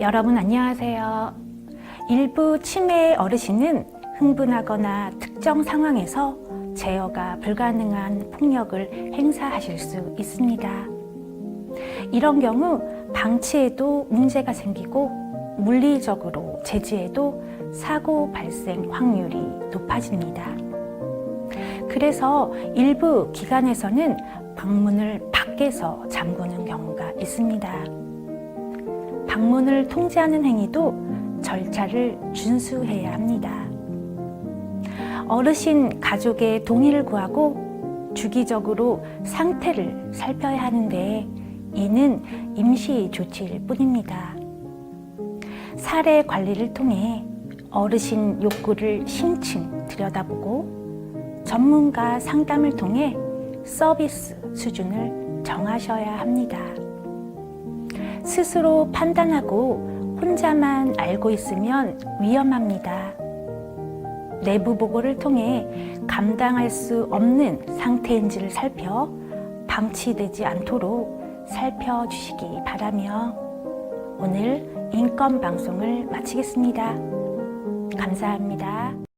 여러분 안녕하세요. 일부 치매 어르신은 흥분하거나 특정 상황에서 제어가 불가능한 폭력을 행사하실 수 있습니다. 이런 경우 방치에도 문제가 생기고 물리적으로 제지해도 사고 발생 확률이 높아집니다. 그래서 일부 기관에서는 방문을 밖에서 잠그는 경우가 있습니다. 방문을 통제하는 행위도 절차를 준수해야 합니다. 어르신 가족의 동의를 구하고 주기적으로 상태를 살펴야 하는데 이는 임시 조치일 뿐입니다. 사례 관리를 통해 어르신 욕구를 심층 들여다보고 전문가 상담을 통해 서비스 수준을 정하셔야 합니다. 스스로 판단하고 혼자만 알고 있으면 위험합니다. 내부 보고를 통해 감당할 수 없는 상태인지를 살펴 방치되지 않도록 살펴주시기 바라며 오늘 인권 방송을 마치겠습니다. 감사합니다.